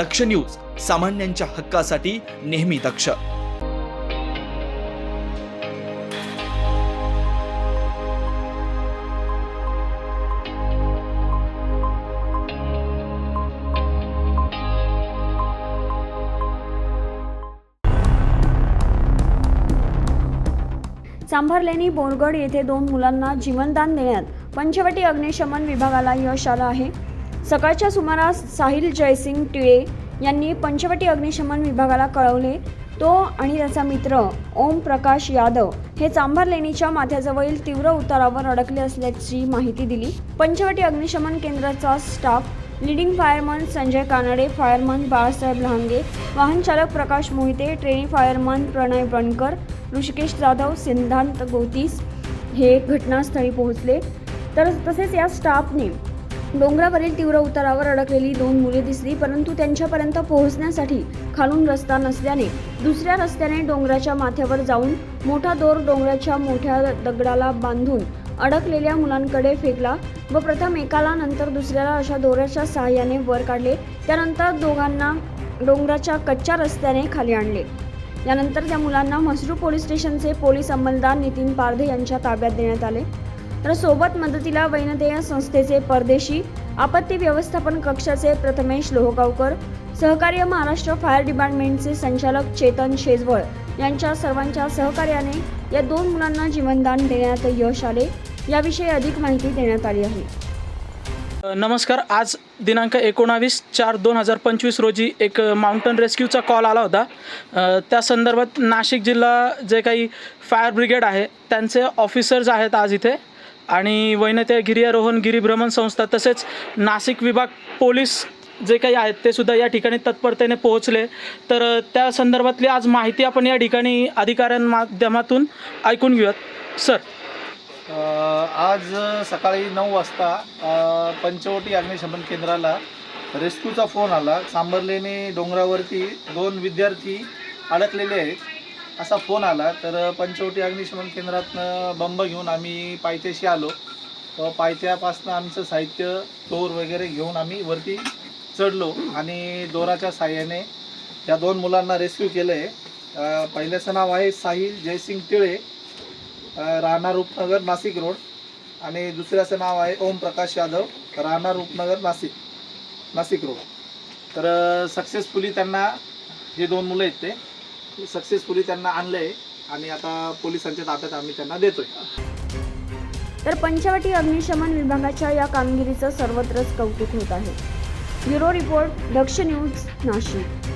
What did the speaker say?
दक्ष news सामान्यांच्या हक्कासाठी नेहमी दक्ष. चांभारलेनी बोरगड येथे दोन मुलांना जीवनदान देण्यात पंचवटी अग्निशमन विभागाला यश आलं आहे. सकाळच्या सुमारास साहिल जयसिंग टिळे यांनी पंचवटी अग्निशमन विभागाला कळवले. तो आणि त्याचा मित्र ओम प्रकाश यादव हे चांभार लेणीच्या माथ्याजवळील तीव्र उतारावर अडकले असल्याची माहिती दिली. पंचवटी अग्निशमन केंद्राचा staff leading fireman Sanjay Kanade fireman Balasaheb Lahange वाहनचालक प्रकाश मोहिते ट्रेनी फायरमन प्रणय बनकर ऋषिकेश जाधव सिद्धांत गोतीस हे घटनास्थळी पोहोचले. तर तसेच या स्टाफने डोंगरावरील तीव्र उतारावर अडकलेली दोन मुले दिसली परंतु त्यांच्यापर्यंत पोहोचण्यासाठी खालून रस्ता नसल्याने दुसऱ्या रस्त्याने डोंगराच्या माथ्यावर जाऊन मोठा दोर डोंगराच्या मोठ्या दगडाला बांधून अडकलेल्या मुलांकडे फेकला व प्रथम एकाला नंतर दुसऱ्याला अशा दोऱ्याच्या सहाय्याने वर काढले. त्यानंतर दोघांना डोंगराच्या कच्च्या रस्त्याने खाली आणले. यानंतर त्या मुलांना म्हसरू पोलीस स्टेशनचे पोलीस अंमलदार नितीन पारधे यांच्या ताब्यात देण्यात आले. तर सोबत मदतीला वैनदेय संस्थेचे परदेशी आपत्ती व्यवस्थापन कक्षाचे प्रथमेश लोहगावकर सहकार्य महाराष्ट्र फायर डिपार्टमेंटचे संचालक चेतन शेजवळ यांच्या सर्वांच्या सहकार्याने या दोन मुलांना जीवनदान देण्यात यश आले. याविषयी अधिक माहिती देण्यात आली आहे. नमस्कार. आज दिनांक एकोणावीस चार दोन हजार पंचवीस रोजी एक माउंटन रेस्क्यूचा कॉल आला होता. त्या संदर्भात नाशिक जिल्हा जे काही फायर ब्रिगेड आहे त्यांचे ऑफिसर्स आहेत आज इथे. आणि वैनत्या गिर्यारोहण गिरीभ्रमण संस्था तसेच नाशिक विभाग पोलीस जे काही आहेत ते सुद्धा या ठिकाणी तत्परतेने पोहोचले. तर त्या संदर्भातली आज माहिती आपण या ठिकाणी अधिकाऱ्यांमाध्यमातून ऐकून घेऊयात. सर. आज सकाळी नऊ वाजता पंचवटी अग्निशमन केंद्राला रेस्क्यूचा फोन आला. सांबरलेने डोंगरावरती दोन विद्यार्थी अडकलेले आहेत. असा फोन आला तर पंचवटी अग्निशमन केंद्रातनं बंब घेऊन आम्ही पायथ्याशी आलो. व पायथ्यापासनं आमचं साहित्य दोर वगैरे घेऊन आम्ही वरती चढलो आणि दोराच्या साह्याने त्या दोन मुलांना रेस्क्यू केलं आहे पहिल्याचं नाव आहे साहिल जयसिंग तिळे राहणार रूपनगर नाशिक रोड. आणि दुसऱ्याचं नाव आहे ओम प्रकाश यादव राहणार रूपनगर नाशिक नाशिक रोड. तर सक्सेसफुली त्यांना हे दोन मुलं आहेत ते सक्सेसफुली त्यांना आणलंय आणि आता पोलिसांच्या ताब्यात आम्ही त्यांना देतोय. तर पंचवटी अग्निशमन विभागाच्या या कामगिरीचं सर्वत्रच कौतुक होत आहे. Bureau report Daksh news Nashik.